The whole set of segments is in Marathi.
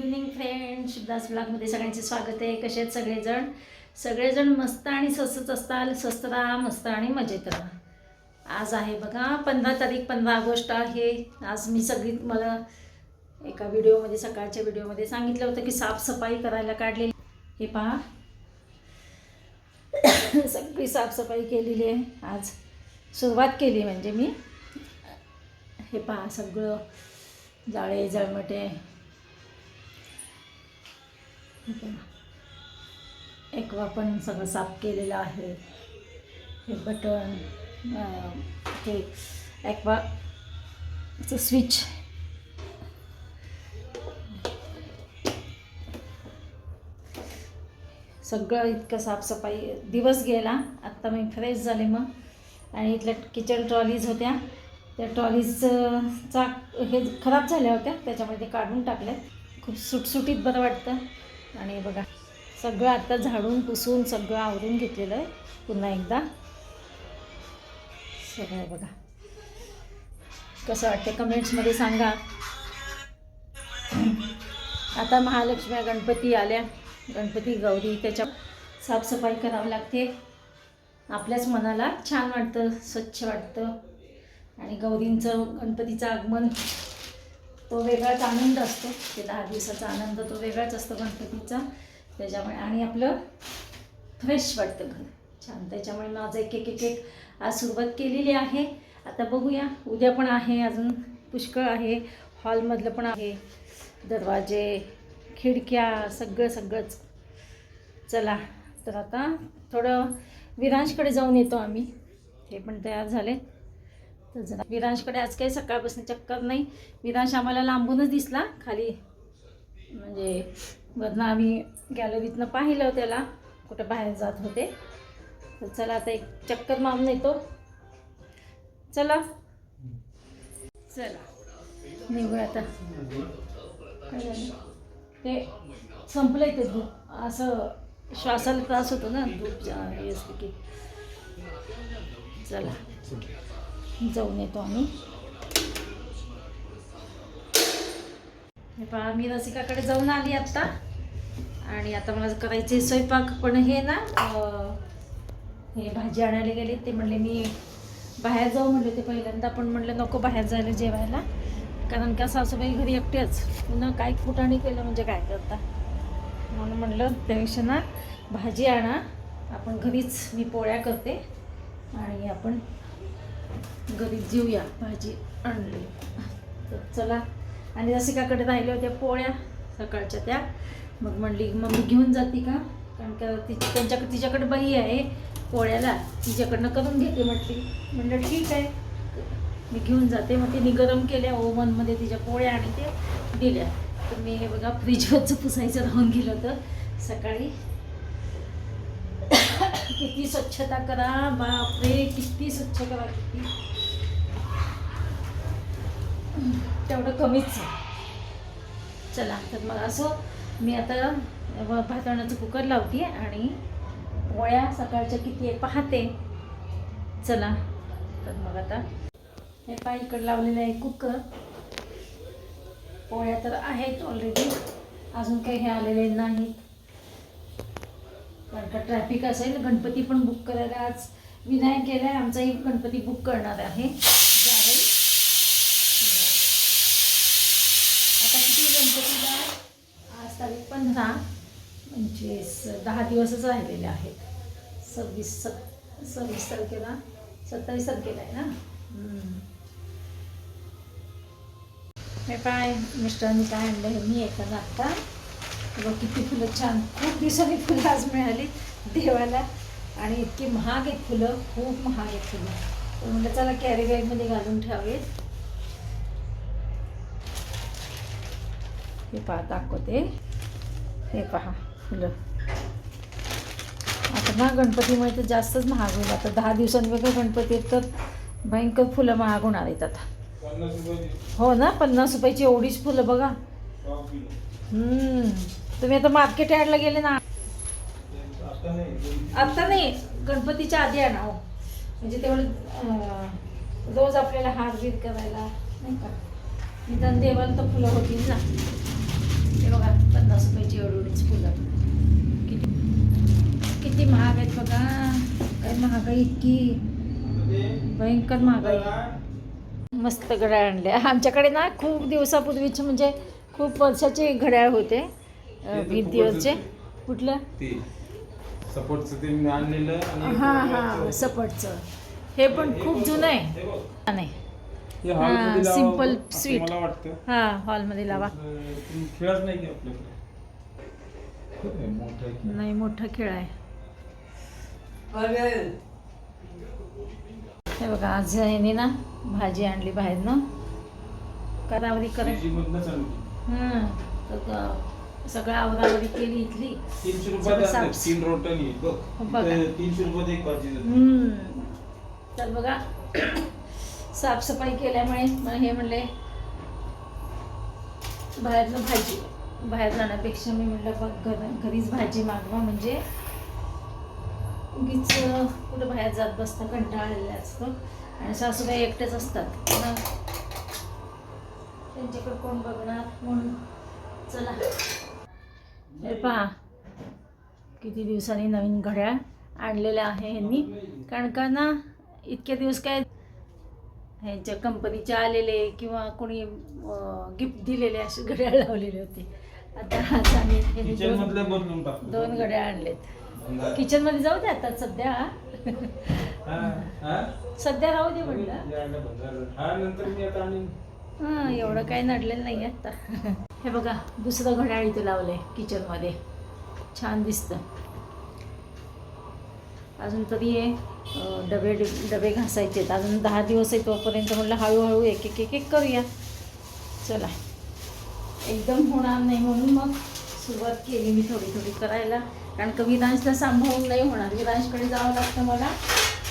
इव्हनिंग फ्रेंड शिवदास ब्लॉगमध्ये सगळ्यांचे स्वागत आहे. कसे आहेत सगळेजण? सगळेजण मस्त आणि स्वस्तच असताल. स्वस्त राहा मस्त आणि मजेत राहा. आज आहे बघा पंधरा तारीख पंधरा ऑगस्ट आहे. आज मी सगळी मला एका व्हिडिओमध्ये सकाळच्या व्हिडिओमध्ये सांगितलं होतं की साफसफाई करायला काढलेली हे पहा. सगळी साफसफाई केलेली आहे. आज सुरुवात केली म्हणजे मी. हे पहा सगळं. जाळे जळमटे. एकवा पण सगळं साफ केलेलं आहे. हे बटन हे ॲक्वाचं स्विच. सगळं इतकं साफसफाई. दिवस गेला आत्ता मी फ्रेश झाले मग. आणि इथल्या किचन ट्रॉलीज होत्या. त्या ट्रॉलीजचा चा हे खराब झाल्या होत्या त्याच्यामुळे ते काढून टाकल्या खूप सुटसुटीत बरं वाटतं. आणि बघा सगळं आत्ता झाडून पुसून सगळं आवरून घेतलेलं आहे. पुन्हा एकदा. सगळं बघा. कसं वाटतं कमेंट्समध्ये सांगा. आता महालक्ष्मी गणपती आल्या. गणपती गौरी त्याच्या साफसफाई करावी लागते. आपल्याच मनाला छान वाटतं स्वच्छ वाटतं. आणि गौरींचं गणपतीचं आगमन तो वेगळाच आनंद असतो. ते दहा दिवसाचा आनंद तो वेगळाच असतो गणपतीचा. त्याच्यामुळे आणि आपलं फ्रेश वाटतं घर. छान. त्याच्यामुळे माझं एक एक एक एक आज सुरुवात केलेली आहे. आता बघूया. उद्या पण आहे. अजून पुष्कळ आहे. हॉलमधलं पण आहे. दरवाजे खिडक्या सगळं सगळंच. चला. तर आता थोडं विरांशकडे जाऊन येतो आम्ही. हे पण तयार झाले. तर जरा विरांशकडे आज काही सकाळपासून चक्कर नाही. विरांश आम्हाला लांबूनच दिसला. खाली म्हणजे वरनं आम्ही गॅलरीतनं पाहिलं त्याला. कुठं बाहेर जात होते. तर चला आता एक चक्कर मारून येतो. चला. चला. निघू आता. ते संपलं ते धूप. असं श्वासाला त्रास होतो ना धूप की. चला. जाऊन येतो आम्ही. पहा मी रसिकाकडे जाऊन आली आत्ता आणि आता मला करायचे स्वयंपाक पण हे ना हे भाजी आणायला गेले. ते म्हणले मी बाहेर जाऊ म्हणले ते पहिल्यांदा. पण म्हणलं नको बाहेर जायला जेवायला. कारण का सासूबाई घरी एकटेच. पुन्हा काय कुठाने केलं म्हणजे काय करता? म्हणून म्हणलं त्यापेक्षा ना भाजी आणा. आपण घरीच मी पोळ्या करते. आणि आपण घरीच जेऊया भाजी आणली. तर चला. आणि रसिकाकडे राहिल्या होत्या पोळ्या सकाळच्या त्या. मग म्हणली मम्मी घेऊन जाते का? कारण का तिच्या त्यांच्याकडे तिच्याकडे बाई आहे पोळ्याला. तिच्याकडनं करून घेते म्हटली. म्हणलं ठीक आहे. मी घेऊन जाते. मग तिने गरम केल्या ओव्हनमध्ये तिच्या पोळ्या आणि ते दिल्या. तर मी हे बघा फ्रीजवरचं पुसायचं राहून गेलं होतं. सकाळी किती स्वच्छता करा बापरे किती स्वच्छ करा किती तेवढं कमीच आहे. चला तर मग असं मी आता भातवण्याचं कुकर लावते आणि पोळ्या सकाळच्या किती आहे पाहते. चला तर मग आता हे पाय इकडं लावलेलं आहे कुकर. पोळ्या तर आहेत ऑलरेडी अजून काही हे आलेले नाहीत. कारण का ट्रॅफिक असेल गणपती पण बुक करायला आज विनायक गेलाय आमचाही गणपती बुक करणार आहे. जावई आता किती गणपतीला? आज तारीख पंधरा म्हणजे दहा दिवसच राहिलेले आहेत. सव्वीस सत् सव्वीस तारखेला सत्तावीस तारखेला आहे ना? हे काय मिस्टरांनी काय आणलं हे मी एका आत्ता बघ किती फुलं छान. खूप दिवसांनी फुलं आज मिळाली देवाला. आणि इतकी महाग आहेत फुलं खूप महाग आहेत फुलं. तर म्हटलं चला कॅरी बॅगमध्ये घालून ठेवावेत हे पहा दाखवते. हे पहा फुलं. आता ना गणपतीमुळे तर जास्तच महाग होईल. आता दहा दिवसांवेगळं गणपती आहेत तर भयंकर फुलं महाग होणार आहेत आता. हो ना पन्नास रुपयाची एवढीच फुलं बघा. हम्म. तुम्ही आता मार्केट यार्डला गेले ना? आता नाही. गणपतीच्या आधी आणा हो. म्हणजे तेवढं रोज आपल्याला हार बीर करायला नाही का? निदान देवाला तर फुलं होतील ना. हे बघा साफसफाईची एवढीच फुलं. किती किती महाग आहेत बघा. काय महागाई इतकी? भयंकर महागाई मस्त घड्याळ आणले आमच्याकडे ना खूप दिवसापूर्वीचे म्हणजे खूप वर्षाचे घड्याळ होते. अं, भिंतीवरचे कुठलं? सपोर्टचं ते आणलेलं आणि हां हां सपटचं हे पण खूप जुनं आहे. नाही. मला वाटतं. हां हॉलमध्ये लावा. नाही मोठं खेळ. आहे. हे बघा आज ह्याने ना भाजी आणली बाहेरनं. करावरी करत हं, सगळं आवरावरी केली इथली. तीनशे रुपयात साफ- तीन रोटनी बघ बघा. इथं तीनशे रुपयात एक भाजी देतात. हम्म. तर बघा साफसफाई केल्यामुळे मग हे म्हणले बाहेरनं भाजी बाहेर जाण्यापेक्षा मी म्हटलं बघ घर घरीच भाजी मागवा. म्हणजे उगीच कुठं बाहेर जात बसतं कंटाळलेलं असतं आणि सासूबाई एकटेच असतात. त्यांच्याकडे कोण बघणार? म्हणून चला. हे पहा. किती दिवसांनी नवीन घड्याळ आणलेलं आहे ह्यांनी. कारण का ना इतके दिवस काय ह्यांच्या कंपनीचे आलेले किंवा कोणी गिफ्ट दिलेले असे घड्याळ लावलेले होते. आता आज आम्ही दोन घड्याळ आणलेत. किचनमध्ये जाऊ दे आता सध्या. हा, हा? सध्या राहू दे म्हणलं. हा आता एवढं काही नडलेलं नाही आता. हे बघा दुसरं घड्याळ इथे लावलं आहे किचनमध्ये. छान दिसतं. अजून तरी हे डबे डबे घासायचे आहेत. अजून दहा दिवस आहे तोपर्यंत म्हटलं हळूहळू एक एक एक एक करूया. चला. एकदम होणार नाही म्हणून मग सुरुवात केली मी थोडी थोडी करायला. कारण का विरांशला सांभाळून नाही होणार. विरांशकडे जावं लागतं मला.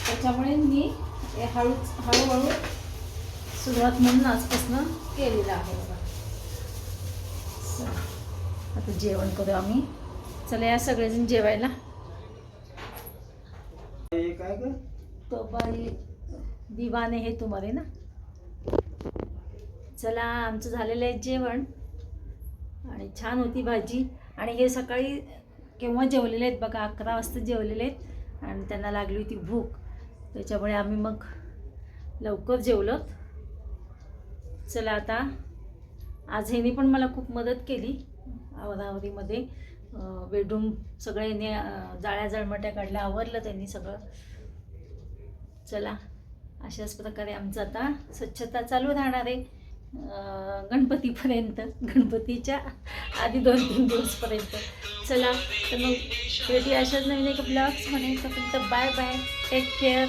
त्याच्यामुळे मी हे हळू हळूहळू सुरुवात म्हणून आजपासून केलेलं आहे बघा. आता जेवण करू आम्ही. चला या सगळेजण जेवायला. काय तो बाई दिवाने हे तुम्हाला ना. चला आमचं झालेलं आहे जेवण. आणि छान होती भाजी. आणि हे सकाळी केव्हा जेवलेले आहेत बघा अकरा वाजता जेवलेले आहेत. आणि त्यांना लागली होती भूक. त्याच्यामुळे आम्ही मग लवकर जेवलोत. चला आता. आज ह्याने पण मला खूप मदत केली आवरावरीमध्ये बेडरूम सगळे याने जाळ्या जळमट्या काढल्या आवरलं त्यांनी सगळं. चला अशाच प्रकारे आमचं आता स्वच्छता चालू राहणार आहे. गणपतीपर्यंत गणपतीच्या आधी दोन तीन दिवसपर्यंत. चला तर मग भेटूया अशाच नवीन एक ब्लॉग्स म्हणे फक्त बाय बाय टेक केअर